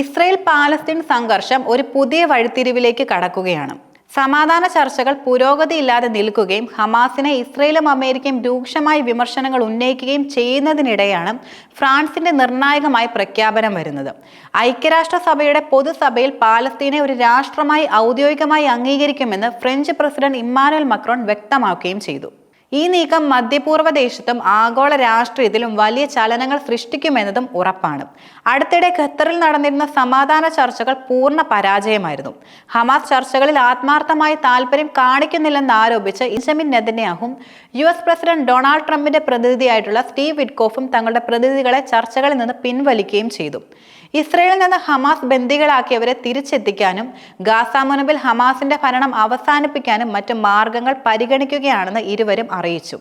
Israel Palestine സംഘർഷം ഒരു പുതിയ വഴിത്തിരിവിലേക്ക് കടക്കുകയാണ്. സമാധാന ചർച്ചകൾ പുരോഗതിയില്ലാതെ നിൽക്കുകയും ഹമാസിനെ ഇസ്രയേലും അമേരിക്കയും രൂക്ഷമായ വിമർശനങ്ങൾ ഉന്നയിക്കുകയും ചെയ്യുന്നതിനിടെയാണ് ഫ്രാൻസിന്റെ നിർണായകമായ പ്രഖ്യാപനം വരുന്നത്. ഐക്യരാഷ്ട്രസഭയുടെ പൊതുസഭയിൽ പാലസ്തീനെ ഒരു രാഷ്ട്രമായി ഔദ്യോഗികമായി അംഗീകരിക്കുമെന്ന് ഫ്രഞ്ച് പ്രസിഡന്റ് ഇമ്മാനുവൽ മക്രോൺ വ്യക്തമാക്കുകയും ചെയ്തു. ഈ നീക്കം മധ്യപൂർവ ദേശത്തും ആഗോള രാഷ്ട്രീയത്തിലും വലിയ ചലനങ്ങൾ സൃഷ്ടിക്കുമെന്നതും ഉറപ്പാണ്. അടുത്തിടെ ഖത്തറിൽ നടന്നിരുന്ന സമാധാന ചർച്ചകൾ പൂർണ പരാജയമായിരുന്നു. ഹമാസ് ചർച്ചകളിൽ ആത്മാർത്ഥമായി താല്പര്യം കാണിക്കുന്നില്ലെന്ന് ആരോപിച്ച് ഇസമിൻ നെതന്യാഹും യു എസ് പ്രസിഡന്റ് ഡൊണാൾഡ് ട്രംപിന്റെ പ്രതിനിധിയായിട്ടുള്ള സ്റ്റീവ് വിഡ്കോഫും തങ്ങളുടെ പ്രതിനിധികളെ ചർച്ചകളിൽ നിന്ന് പിൻവലിക്കുകയും ചെയ്തു. ഇസ്രയേലിൽ നിന്ന് ഹമാസ് ബന്ദികളാക്കിയവരെ തിരിച്ചെത്തിക്കാനും ഗാസ ഹമാസിന്റെ ഭരണം അവസാനിപ്പിക്കാനും മറ്റ് മാർഗങ്ങൾ പരിഗണിക്കുകയാണെന്ന് ഇരുവരും അറിയിച്ചു.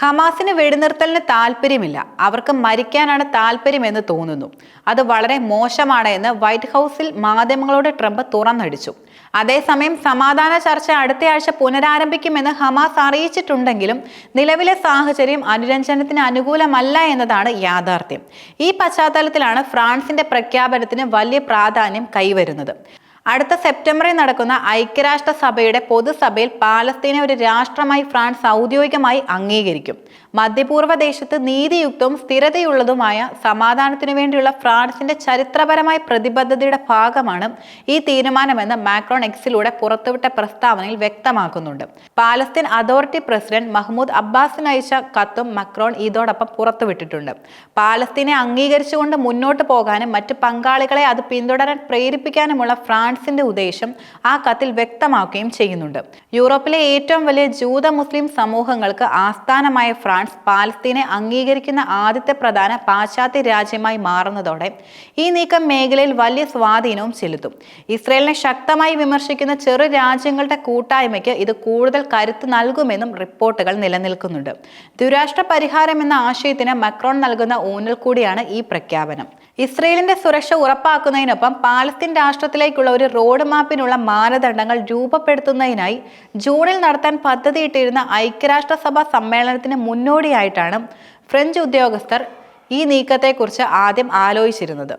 ഹമാസിന് വെടിനിർത്തലിന് താല്പര്യമില്ല. അവർക്ക് മരിക്കാനാണ് താല്പര്യമെന്ന് തോന്നുന്നു. അത് വളരെ മോശമാണ് എന്ന് വൈറ്റ് ഹൗസിൽ മാധ്യമങ്ങളോട് ട്രംപ് തുറന്നടിച്ചു. അതേസമയം സമാധാന ചർച്ച അടുത്തയാഴ്ച പുനരാരംഭിക്കുമെന്ന് ഹമാസ് അറിയിച്ചിട്ടുണ്ടെങ്കിലും നിലവിലെ സാഹചര്യം അനുരഞ്ജനത്തിന് അനുകൂലമല്ല എന്നതാണ് യാഥാർത്ഥ്യം. ഈ പശ്ചാത്തലത്തിലാണ് ഫ്രാൻസിന്റെ പ്രഖ്യാപനത്തിന് വലിയ പ്രാധാന്യം കൈവരുന്നത്. അടുത്ത സെപ്റ്റംബറിൽ നടക്കുന്ന ഐക്യരാഷ്ട്ര സഭയുടെ പൊതുസഭയിൽ പാലസ്തീനെ ഒരു രാഷ്ട്രമായി ഫ്രാൻസ് ഔദ്യോഗികമായി അംഗീകരിക്കും. മധ്യപൂർവ ദേശത്ത് നീതിയുക്തവും സ്ഥിരതയുള്ളതുമായ സമാധാനത്തിനു വേണ്ടിയുള്ള ഫ്രാൻസിന്റെ ചരിത്രപരമായ പ്രതിബദ്ധതയുടെ ഭാഗമാണ് ഈ തീരുമാനമെന്ന് മാക്രോൺ എക്സിലൂടെ പുറത്തുവിട്ട പ്രസ്താവനയിൽ വ്യക്തമാക്കുന്നുണ്ട്. പാലസ്തീൻ അതോറിറ്റി പ്രസിഡന്റ് മഹ്മൂദ് അബ്ബാസിന് അയച്ച കത്തും മക്രോൺ ഇതോടൊപ്പം പുറത്തുവിട്ടിട്ടുണ്ട്. പാലസ്തീനെ അംഗീകരിച്ചുകൊണ്ട് മുന്നോട്ട് പോകാനും മറ്റ് പങ്കാളികളെ അത് പിന്തുടരാൻ പ്രേരിപ്പിക്കാനുമുള്ള ഫ്രാൻസിന്റെ ഉദ്ദേശം ആ കത്തിൽ വ്യക്തമാക്കുകയും ചെയ്യുന്നുണ്ട്. യൂറോപ്പിലെ ഏറ്റവും വലിയ ജൂത മുസ്ലിം സമൂഹങ്ങൾക്ക് ആസ്ഥാനമായ ഫ്രാൻസ് പാലസ്തീനെ അംഗീകരിക്കുന്ന ആദ്യത്തെ പ്രധാന പാശ്ചാത്യ രാജ്യമായി മാറുന്നതോടെ ഈ നീക്കം മേഖലയിൽ വലിയ സ്വാധീനവും ചെലുത്തും. ഇസ്രയേലിനെ ശക്തമായി വിമർശിക്കുന്ന ചെറു രാജ്യങ്ങളുടെ കൂട്ടായ്മയ്ക്ക് ഇത് കൂടുതൽ കരുത്ത് നൽകുമെന്നും റിപ്പോർട്ടുകൾ നിലനിൽക്കുന്നുണ്ട്. ദുരാഷ്ട്ര പരിഹാരം എന്ന ആശയത്തിന് മക്രോൺ നൽകുന്ന ഊന്നൽ കൂടിയാണ് ഈ പ്രഖ്യാപനം. ഇസ്രയേലിന്റെ സുരക്ഷ ഉറപ്പാക്കുന്നതിനൊപ്പം പാലസ്തീൻ രാഷ്ട്രത്തിലേക്കുള്ള ഒരു റോഡ് മാപ്പിനുള്ള മാനദണ്ഡങ്ങൾ രൂപപ്പെടുത്തുന്നതിനായി ജൂണിൽ നടത്താൻ പദ്ധതിയിട്ടിരുന്ന ഐക്യരാഷ്ട്രസഭ സമ്മേളനത്തിന് മുന്നോടിയായിട്ടാണ് ഫ്രഞ്ച് ഉദ്യോഗസ്ഥർ ഈ നീക്കത്തെക്കുറിച്ച് ആദ്യം ആലോചിച്ചിരുന്നത്.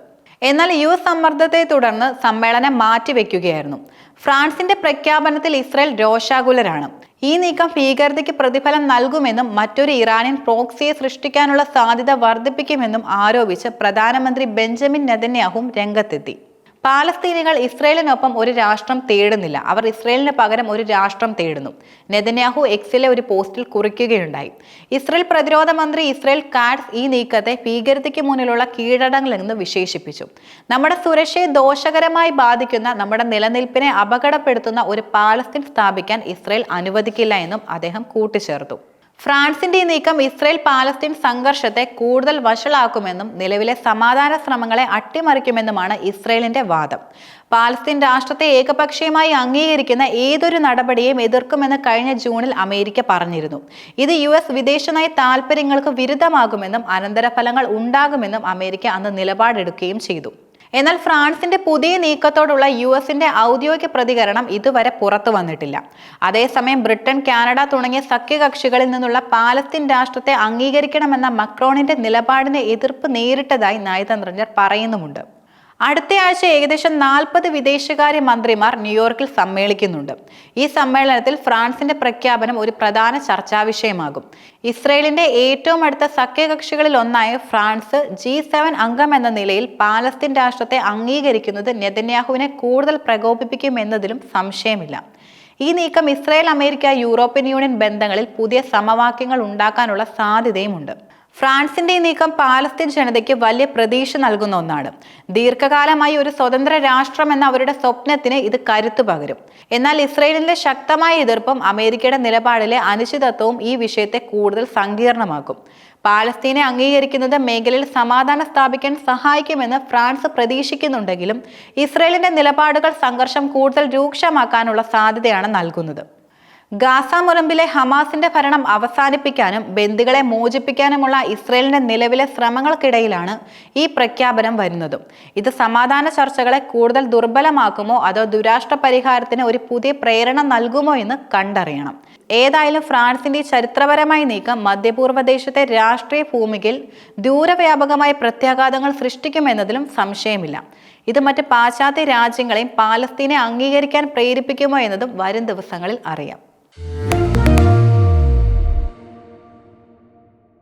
എന്നാൽ യു സമ്മർദ്ദത്തെ തുടർന്ന് സമ്മേളനം മാറ്റിവെക്കുകയായിരുന്നു. ഫ്രാൻസിന്റെ പ്രഖ്യാപനത്തിൽ ഇസ്രയേൽ രോഷാകുലരാണ്. ഈ നീക്കം ഭീകരതയ്ക്ക് പ്രതിഫലം നൽകുമെന്നും മറ്റൊരു ഇറാനിയൻ പ്രോക്സിയെ സൃഷ്ടിക്കാനുള്ള സാധ്യത വർദ്ധിപ്പിക്കുമെന്നും ആരോപിച്ച് പ്രധാനമന്ത്രി ബെഞ്ചമിൻ നെതന്യാഹും രംഗത്തെത്തി. പാലസ്തീനികൾ ഇസ്രയേലിനൊപ്പം ഒരു രാഷ്ട്രം തേടുന്നില്ല. അവർ ഇസ്രയേലിന് പകരം ഒരു രാഷ്ട്രം തേടുന്നു. നെതന്യാഹു എക്സിലെ ഒരു പോസ്റ്റിൽ കുറിക്കുകയുണ്ടായി. ഇസ്രയേൽ പ്രതിരോധ മന്ത്രി ഇസ്രയേൽ കാഡ്സ് ഈ നീക്കത്തെ ഭീകരതയ്ക്ക് മുന്നിലുള്ള കീഴടങ്ങളെന്ന് വിശേഷിപ്പിച്ചു. നമ്മുടെ സുരക്ഷയെ ദോഷകരമായി ബാധിക്കുന്ന നമ്മുടെ നിലനിൽപ്പിനെ അപകടപ്പെടുത്തുന്ന ഒരു പാലസ്തീൻ സ്ഥാപിക്കാൻ ഇസ്രയേൽ അനുവദിക്കില്ല എന്നും അദ്ദേഹം കൂട്ടിച്ചേർത്തു. ഫ്രാൻസിന്റെ ഈ നീക്കം ഇസ്രയേൽ പാലസ്തീൻ സംഘർഷത്തെ കൂടുതൽ വഷളാക്കുമെന്നും നിലവിലെ സമാധാന ശ്രമങ്ങളെ അട്ടിമറിക്കുമെന്നുമാണ് ഇസ്രയേലിന്റെ വാദം. പാലസ്തീൻ രാഷ്ട്രത്തെ ഏകപക്ഷീയമായി അംഗീകരിക്കുന്ന ഏതൊരു നടപടിയെയും എതിർക്കുമെന്ന് കഴിഞ്ഞ ജൂണിൽ അമേരിക്ക പറഞ്ഞിരുന്നു. ഇത് യു എസ് വിദേശനയ താൽപ്പര്യങ്ങൾക്ക് വിരുദ്ധമാകുമെന്നും അനന്തരഫലങ്ങൾ ഉണ്ടാകുമെന്നും അമേരിക്ക അന്ന് നിലപാടെടുക്കുകയും ചെയ്തു. എന്നാൽ ഫ്രാൻസിന്റെ പുതിയ നീക്കത്തോടുള്ള യു എസിന്റെ ഔദ്യോഗിക പ്രതികരണം ഇതുവരെ പുറത്തു വന്നിട്ടില്ല. അതേസമയം ബ്രിട്ടൻ കാനഡ തുടങ്ങിയ സഖ്യകക്ഷികളിൽ നിന്നുള്ള പാലസ്തീൻ രാഷ്ട്രത്തെ അംഗീകരിക്കണമെന്ന മക്രോണിന്റെ നിലപാടിനെ എതിർപ്പ് നേരിട്ടതായി നയതന്ത്രജ്ഞർ പറയുന്നുമുണ്ട്. അടുത്തയാഴ്ച ഏകദേശം നാൽപ്പത് വിദേശകാര്യ മന്ത്രിമാർ ന്യൂയോർക്കിൽ സമ്മേളിക്കുന്നുണ്ട്. ഈ സമ്മേളനത്തിൽ ഫ്രാൻസിന്റെ പ്രഖ്യാപനം ഒരു പ്രധാന ചർച്ചാ വിഷയമാകും ഇസ്രയേലിന്റെ ഏറ്റവും അടുത്ത സഖ്യകക്ഷികളിൽ ഒന്നായ ഫ്രാൻസ് ജി സെവൻ അംഗം എന്ന നിലയിൽ പാലസ്തീൻ രാഷ്ട്രത്തെ അംഗീകരിക്കുന്നത് നെതന്യാഹുവിനെ കൂടുതൽ പ്രകോപിപ്പിക്കുമെന്നതിലും സംശയമില്ല. ഈ നീക്കം ഇസ്രായേൽ അമേരിക്ക യൂറോപ്യൻ യൂണിയൻ ബന്ധങ്ങളിൽ പുതിയ സമവാക്യങ്ങൾ ഉണ്ടാക്കാനുള്ള സാധ്യതയുമുണ്ട്. ഫ്രാൻസിന്റെ നീക്കം പാലസ്തീൻ ജനതയ്ക്ക് വലിയ പ്രതീക്ഷ നൽകുന്ന ഒന്നാണ്. ദീർഘകാലമായി ഒരു സ്വതന്ത്ര രാഷ്ട്രം എന്ന അവരുടെ സ്വപ്നത്തിന് ഇത് കരുത്തു പകരും. എന്നാൽ ഇസ്രയേലിന്റെ ശക്തമായ എതിർപ്പും അമേരിക്കയുടെ നിലപാടിലെ അനിശ്ചിതത്വവും ഈ വിഷയത്തെ കൂടുതൽ സങ്കീർണമാക്കും. പാലസ്തീനെ അംഗീകരിക്കുന്നത് മേഖലയിൽ സമാധാനം സ്ഥാപിക്കാൻ സഹായിക്കുമെന്ന് ഫ്രാൻസ് പ്രതീക്ഷിക്കുന്നുണ്ടെങ്കിലും ഇസ്രയേലിന്റെ നിലപാടുകൾ സംഘർഷം കൂടുതൽ രൂക്ഷമാക്കാനുള്ള സാധ്യതയാണ് നൽകുന്നത്. ഗാസ മുറമ്പിലെ ഹമാസിന്റെ ഭരണം അവസാനിപ്പിക്കാനും ബന്ദികളെ മോചിപ്പിക്കാനുമുള്ള ഇസ്രയേലിന്റെ നിലവിലെ ശ്രമങ്ങൾക്കിടയിലാണ് ഈ പ്രഖ്യാപനം വരുന്നതും. ഇത് സമാധാന ചർച്ചകളെ കൂടുതൽ ദുർബലമാക്കുമോ അതോ ദുരാഷ്ട്ര പരിഹാരത്തിന് ഒരു പുതിയ പ്രേരണ നൽകുമോ എന്ന് കണ്ടറിയണം. ഏതായാലും ഫ്രാൻസിന്റെ ചരിത്രപരമായ നീക്കം മധ്യപൂർവ ദേശത്തെ രാഷ്ട്രീയ ഭൂമികയിൽ ദൂരവ്യാപകമായ പ്രത്യാഘാതങ്ങൾ സൃഷ്ടിക്കുമെന്നതിലും സംശയമില്ല. ഇത് മറ്റ് പാശ്ചാത്യ രാജ്യങ്ങളെയും പാലസ്തീനെ അംഗീകരിക്കാൻ പ്രേരിപ്പിക്കുമോ എന്നതും വരും ദിവസങ്ങളിൽ അറിയാം.